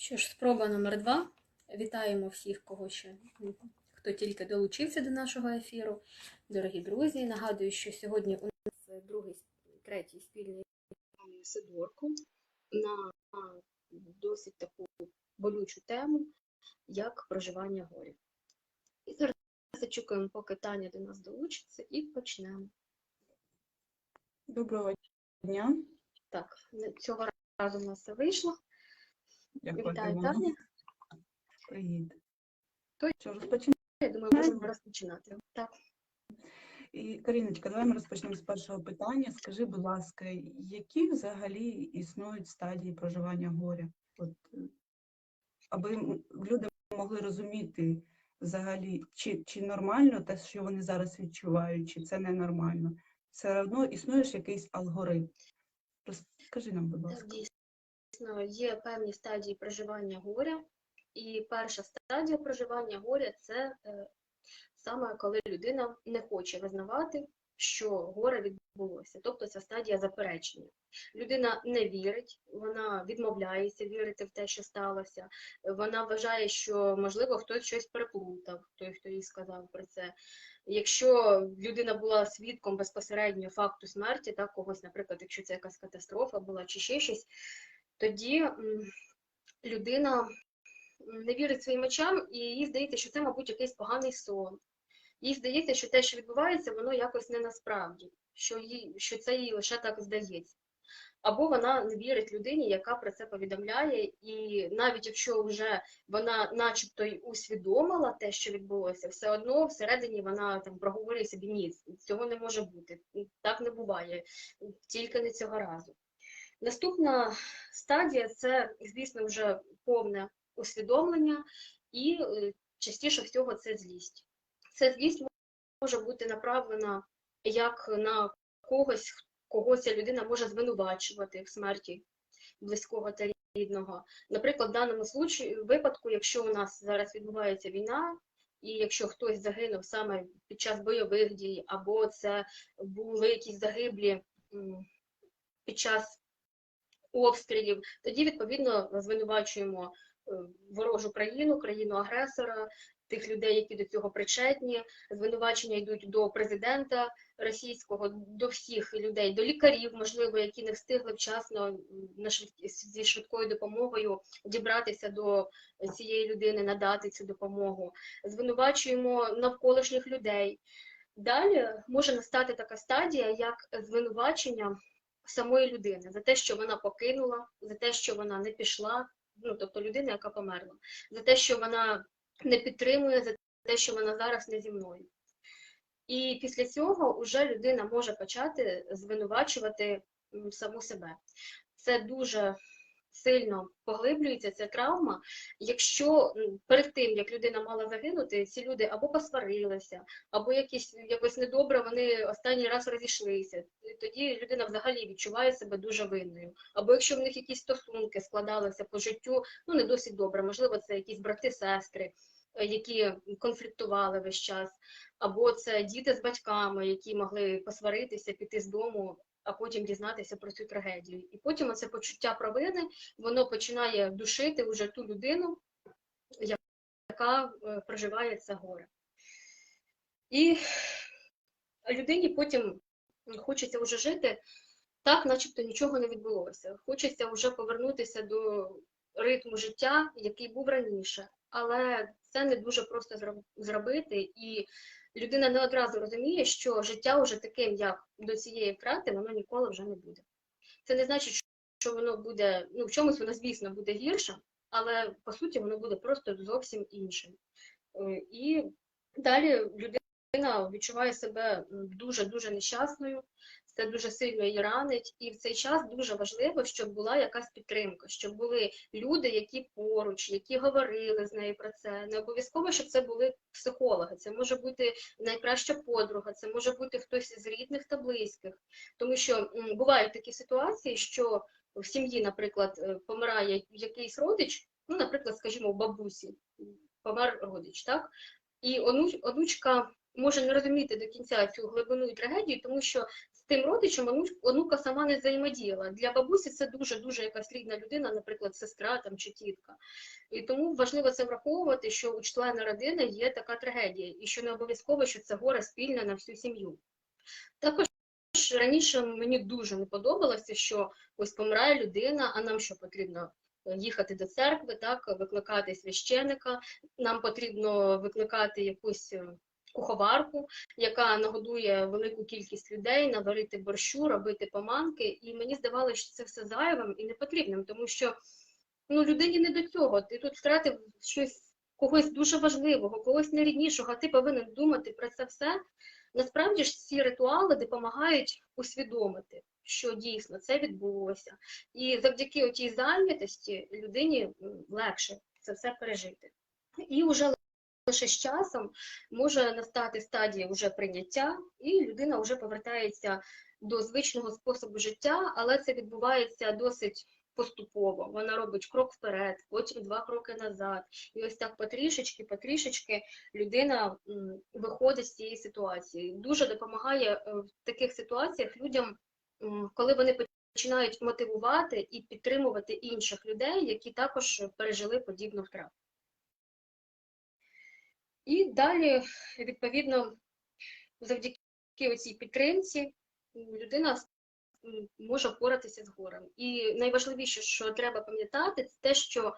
Що ж, спроба номер два. Вітаємо всіх, кого ще хто тільки долучився до нашого ефіру. Дорогі друзі, нагадую, що сьогодні у нас другий, третій спільний Сидорку на досить таку болючу тему, як проживання горя. І зараз зачекуємо, поки Таня до нас долучиться, і почнемо. Доброго дня. Так, цього разу в нас все вийшло. Вітаю. Таня. Привіт. То- Що? Я думаю, можемо розпочинати. Так. І, Каріночка, давай ми розпочнемо з першого питання. Скажи, будь ласка, які взагалі існують стадії проживання горя? От, е, аби люди могли розуміти взагалі, чи, чи нормально те, що вони зараз відчувають, чи це ненормально. Все одно існує ж якийсь алгоритм. Розкажи нам, будь ласка. Дійсно, є певні стадії проживання горя, і перша стадія проживання горя це е, саме коли людина не хоче визнавати, що горе відбулося, тобто це стадія заперечення. Людина не вірить, вона відмовляється вірити в те, що сталося. Вона вважає, що можливо хтось щось переплутав, той, хто їй сказав про це. Якщо людина була свідком безпосередньо факту смерті, так, когось, наприклад, якщо це якась катастрофа була чи ще щось, тоді людина не вірить своїм очам, і їй здається, що це, мабуть, якийсь поганий сон. Їй здається, що те, що відбувається, воно якось не насправді, що, їй, що це їй лише так здається. Або вона не вірить людині, яка про це повідомляє, і навіть якщо вже вона начебто й усвідомила те, що відбулося, все одно всередині вона там проговорює собі ні, цього не може бути, так не буває, тільки не цього разу. Наступна стадія це, звісно, вже повне усвідомлення, і е, частіше всього це злість. Ця злість може бути направлена як на когось, кого ця людина може звинувачувати в смерті близького та рідного. Наприклад, в даному случаю, випадку, якщо у нас зараз відбувається війна, і якщо хтось загинув саме під час бойових дій, або це були якісь загиблі під час обстрілів, тоді відповідно звинувачуємо е, ворожу країну, країну-агресора, тих людей, які до цього причетні. Звинувачення йдуть до президента російського, до всіх людей, до лікарів, можливо, які не встигли вчасно зі швидкою допомогою дібратися до цієї людини, надати цю допомогу. Звинувачуємо навколишніх людей. Далі може настати така стадія, як звинувачення самої людини за те, що вона покинула, за те, що вона не пішла, ну тобто людина, яка померла, за те, що вона не підтримує, за те, що вона зараз не зі мною. І після цього вже людина може почати звинувачувати саму себе. Це дуже сильно поглиблюється ця травма, якщо перед тим, як людина мала загинути, ці люди або посварилися, або якісь якось недобре вони останній раз розійшлися. Тоді людина взагалі відчуває себе дуже винною. Або якщо в них якісь стосунки складалися по життю, ну не досить добре, можливо, це якісь брати, сестри, е, які конфліктували весь час, або це діти з батьками, які могли посваритися, піти з дому. А потім дізнатися про цю трагедію. І потім це почуття провини, воно починає душити вже ту людину, яка е, проживає це горе. І людині потім хочеться вже жити так, начебто нічого не відбулося. Хочеться вже повернутися до ритму життя, який був раніше. Але це не дуже просто зробити, і людина не одразу розуміє, що життя вже таким, як до цієї втрати, воно ніколи вже не буде. Це не значить, що воно буде, ну в чомусь воно, звісно, буде гіршим, але по суті воно буде просто зовсім іншим. Е, І далі людина відчуває себе дуже-дуже нещасною, це дуже сильно її ранить, і в цей час дуже важливо, щоб була якась підтримка, щоб були люди, які поруч, які говорили з нею про це. Не обов'язково, щоб це були психологи, це може бути найкраща подруга, це може бути хтось з рідних та близьких. Тому що бувають такі ситуації, що в сім'ї, наприклад, е, помирає якийсь родич, ну, наприклад, скажімо, у бабусі помер родич, так? І онучка може не розуміти до кінця цю глибину і трагедію, тому що тим родичем онука сама не взаємодіяла. Для бабусі це дуже-дуже якась рідна людина, наприклад, сестра там, чи тітка. І тому важливо це враховувати, що у члена родини є така трагедія, і що не обов'язково, що це горе спільне на всю сім'ю. Також раніше мені дуже не подобалося, що ось помирає людина, а нам що потрібно? Їхати до церкви, так, викликати священика, нам потрібно викликати якусь е, куховарку, яка нагодує велику кількість людей, наварити борщу, робити поманки. І мені здавалося, що це все зайвим і непотрібним, тому що ну, людині не до цього. Ти тут втратив щось когось дуже важливого, когось найріднішого, а ти повинен думати про це все. Насправді ж ці ритуали допомагають усвідомити, що дійсно це відбулося. І завдяки отій зайнятості людині легше це все пережити. І вже лише з часом може настати стадія вже прийняття, і людина вже повертається до звичного способу життя, але це відбувається досить поступово. Вона робить крок вперед, потім два кроки назад. І ось так потрішечки, потрішечки людина виходить з цієї ситуації. Дуже допомагає е, в таких ситуаціях людям, коли вони починають мотивувати і підтримувати інших людей, які також пережили подібну втрату. І далі, відповідно, завдяки цій підтримці людина може впоратися з горем. І найважливіше, що треба пам'ятати, це те, що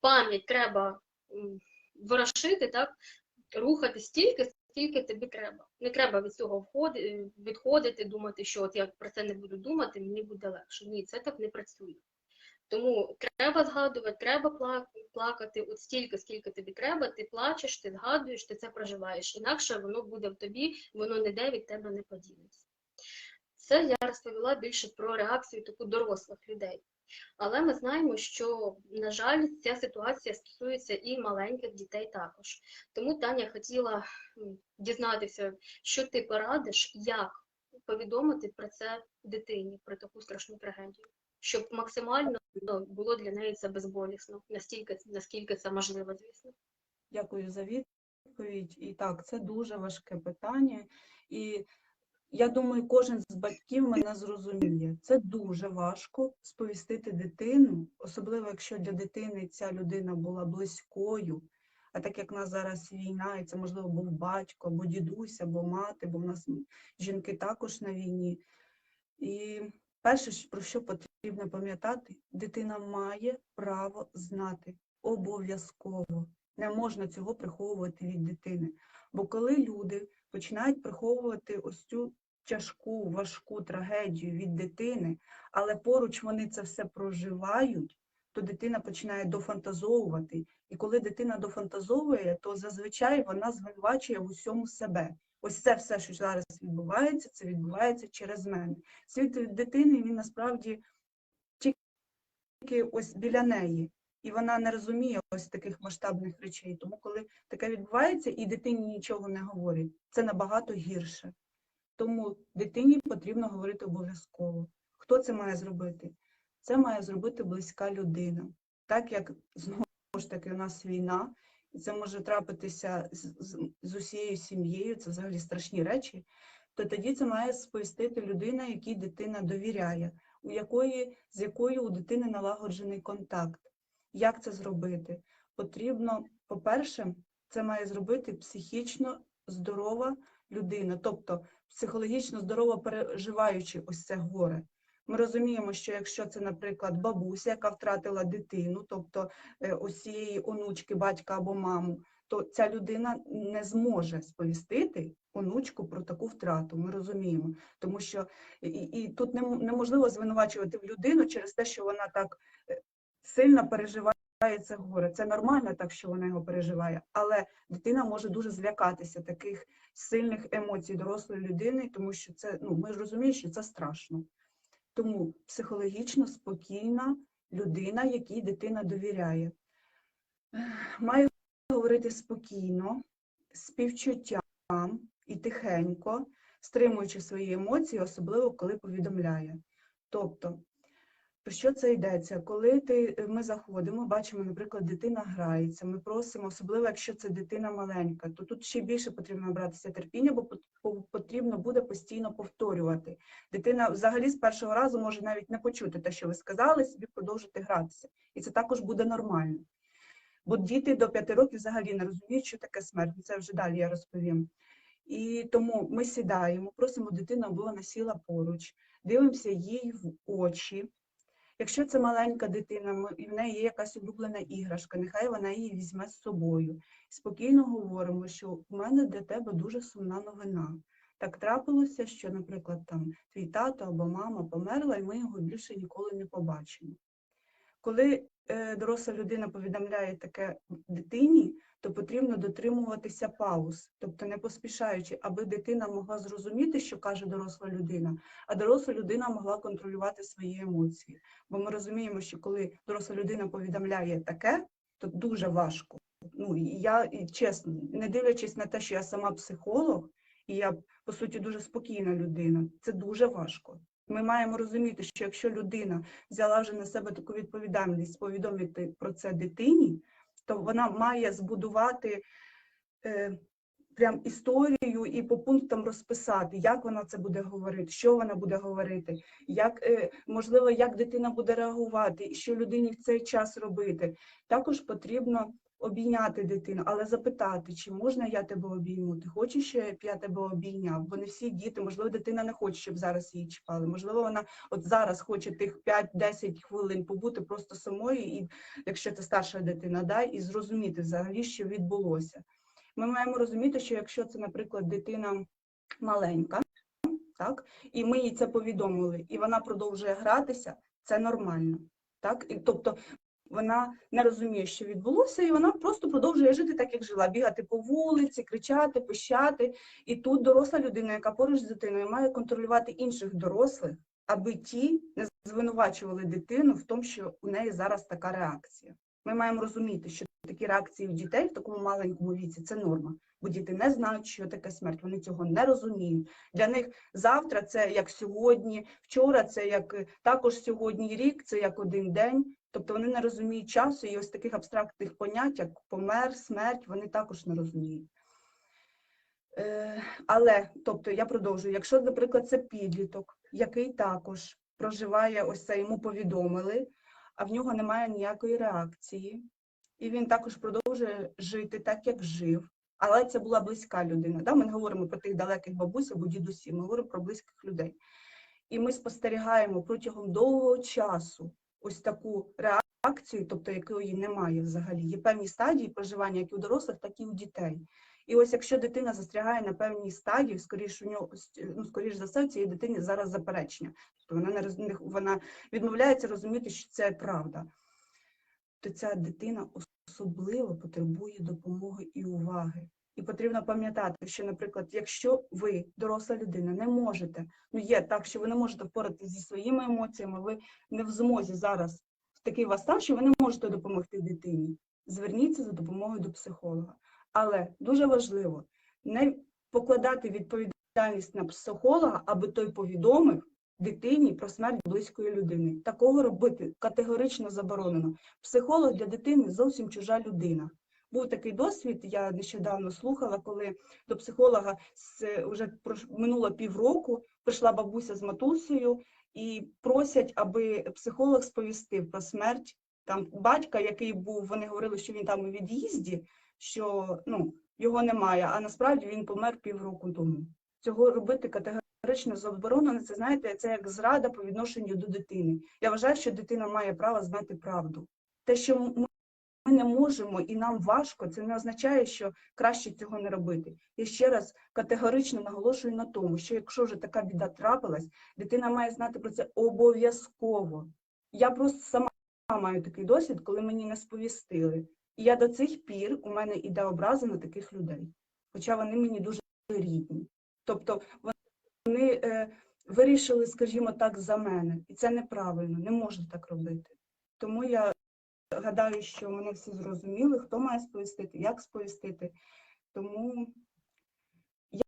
пам'ять треба ворошити, так, рухати стільки, скільки тобі треба. Не треба від цього відходити, думати, що от я про це не буду думати, мені буде легше. Ні, це так не працює. Тому треба згадувати, треба плакати от стільки, скільки тобі треба, ти плачеш, ти згадуєш, ти це проживаєш. Інакше воно буде в тобі, воно ніде від тебе не подінеться. Це я розповіла більше про реакцію таку дорослих людей. Але ми знаємо, що, на жаль, ця ситуація стосується і маленьких дітей також. Тому Таня хотіла дізнатися, що ти порадиш, як повідомити про це дитині, про таку страшну трагедію, щоб максимально було для неї це безболісно, настільки, наскільки це можливо, звісно. Дякую за відповідь. І так, це дуже важке питання. І я думаю, кожен з батьків мене зрозуміє. Це дуже важко сповістити дитину, особливо якщо для дитини ця людина була близькою. А так як в нас зараз війна, і це можливо був батько, або дідусь, або мати, бо в нас жінки також на війні. І перше, про що потрібно пам'ятати, дитина має право знати обов'язково. Не можна цього приховувати від дитини. Бо коли люди починають приховувати ось цю тяжку, важку трагедію від дитини, але поруч вони це все проживають, то дитина починає дофантазовувати. І коли дитина дофантазовує, то зазвичай вона звинувачує в усьому себе. Ось це все, що зараз відбувається, це відбувається через мене. Світ від дитини він насправді тільки ось біля неї, і вона не розуміє ось таких масштабних речей. Тому, коли таке відбувається, і дитині нічого не говорять, це набагато гірше. Тому дитині потрібно говорити обов'язково. Хто це має зробити? Це має зробити близька людина. Так як знову ж таки у нас війна, і це може трапитися з, з, з усією сім'єю, це взагалі страшні речі, то тоді це має сповістити людина, якій дитина довіряє, у якої, з якою у дитини налагоджений контакт. Як це зробити? Потрібно, по-перше, це має зробити психічно здорова людина, тобто психологічно здорово переживаючи ось це горе. Ми розуміємо, що якщо це, наприклад, бабуся, яка втратила дитину, тобто е, ось цієї онучки, батька або маму, то ця людина не зможе сповістити онучку про таку втрату. Ми розуміємо, тому що і, і тут неможливо звинувачувати в людину через те, що вона так е, сильно переживає це горе. Це нормально, так що вона його переживає, але дитина може дуже злякатися таких сильних емоцій дорослої людини, тому що це ну ми ж розуміємо, що це страшно. Тому психологічно спокійна людина, якій дитина довіряє, має говорити спокійно, співчуттям і тихенько, стримуючи свої емоції, особливо коли повідомляє. Тобто Про що це йдеться? Коли ти, е, ми заходимо, бачимо, наприклад, дитина грається, ми просимо, особливо якщо це дитина маленька, то тут ще більше потрібно набратися терпіння, бо потрібно буде постійно повторювати. Дитина взагалі з першого разу може навіть не почути те, що ви сказали, собі продовжити гратися. І це також буде нормально. Бо діти до п'яти років взагалі не розуміють, що таке смерть. Ну, Це вже далі я розповім. І тому ми сідаємо, просимо дитину, аби вона сіла поруч, дивимося їй в очі. Якщо це маленька дитина, і в неї є якась улюблена іграшка, нехай вона її візьме з собою. Спокійно говоримо, що в мене для тебе дуже сумна новина. Так трапилося, що, наприклад, там твій тато або мама померла, і ми його більше ніколи не побачимо. Коли доросла людина повідомляє таке дитині, то потрібно дотримуватися пауз, тобто не поспішаючи, аби дитина могла зрозуміти, що каже доросла людина, а доросла людина могла контролювати свої емоції. Бо ми розуміємо, що коли доросла людина повідомляє таке, то дуже важко. Ну, я чесно, не дивлячись на те, що я сама психолог, і я, по суті, дуже спокійна людина, це дуже важко. Ми маємо розуміти, що якщо людина взяла вже на себе таку відповідальність повідомити про це дитині, то вона має збудувати е, прям історію і по пунктам розписати, як вона це буде говорити, що вона буде говорити, як е, можливо, як дитина буде реагувати, що людині в цей час робити. Також потрібно обійняти дитину, але запитати, чи можна я тебе обійму? Ти хочеш, щоб я тебе обійняв? Бо не всі діти, можливо, дитина не хоче, щоб зараз її чіпали. Можливо, вона от зараз хоче тих 5-10 хвилин побути просто самою, і якщо це старша дитина, да, і зрозуміти взагалі, що відбулося. Ми маємо розуміти, що якщо це, наприклад, дитина маленька, так, і ми їй це повідомили, і вона продовжує гратися, це нормально. Так? І, тобто вона не розуміє, що відбулося, і вона просто продовжує жити так, як жила, бігати по вулиці, кричати, пищати. І тут доросла людина, яка поруч з дитиною, має контролювати інших дорослих, аби ті не звинувачували дитину в тому, що у неї зараз така реакція. Ми маємо розуміти, що такі реакції у дітей в такому маленькому віці це норма, бо діти не знають, що таке смерть, вони цього не розуміють. Для них завтра це як сьогодні, вчора це як також сьогодні рік, це як один день. Тобто вони не розуміють часу, і ось таких абстрактних понять, як помер, смерть, вони також не розуміють. Е, Але, тобто, я продовжую, якщо, наприклад, це підліток, який також проживає ось це, йому повідомили, а в нього немає ніякої реакції, і він також продовжує жити так, як жив. Але це була близька людина. Да? Ми не говоримо про тих далеких бабусь або дідусів, ми говоримо про близьких людей. І ми спостерігаємо протягом довгого часу ось таку реакцію, тобто якої немає взагалі. Є певні стадії проживання як і у дорослих, так і у дітей. І ось якщо дитина застрягає на певній стадії, скоріш у нього ну, скоріш за все, цієї дитині зараз заперечення. Тобто вона не роз- вона відмовляється розуміти, що це правда. То ця дитина особливо потребує допомоги і уваги. І потрібно пам'ятати, що, наприклад, якщо ви, доросла людина, не можете, ну є так, що ви не можете впоратися зі своїми емоціями, ви не в змозі зараз такий у вас стан, що ви не можете допомогти дитині. Зверніться за допомогою до психолога. Але дуже важливо не покладати відповідальність на психолога, аби той повідомив дитині про смерть близької людини. Такого робити категорично заборонено. Психолог для дитини зовсім чужа людина. Був такий досвід, я нещодавно слухала, коли до психолога з, прош- минуло півроку, прийшла бабуся з матусею і просять, аби психолог сповістив про смерть там батька, який був, вони говорили, що він там у від'їзді, що ну, його немає, а насправді він помер півроку тому. Цього робити категорично заборонено. Це знаєте, це як зрада по відношенню до дитини. Я вважаю, що дитина має право знати правду. Те, що ми не можемо і нам важко, це не означає, що краще цього не робити. Я ще раз категорично наголошую на тому, що якщо вже така біда трапилась, дитина має знати про це обов'язково. Я просто сама маю такий досвід, коли мені не сповістили. І я до цих пір у мене іде образа на таких людей, хоча вони мені дуже рідні. Тобто вони е, вирішили, скажімо так, за мене, і це неправильно, не можна так робити. Тому я гадаю, що мене всі зрозуміли, хто має сповістити, як сповістити. Тому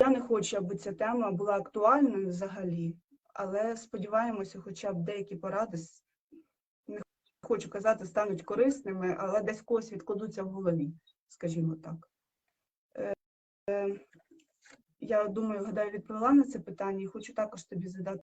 я не хочу, аби ця тема була актуальною взагалі, але сподіваємося, хоча б деякі поради с- хочу казати, стануть корисними, але десь когось відкладуться в голові, скажімо так. Е, е, Я думаю, гадаю, відповіла на це питання і хочу також тобі задати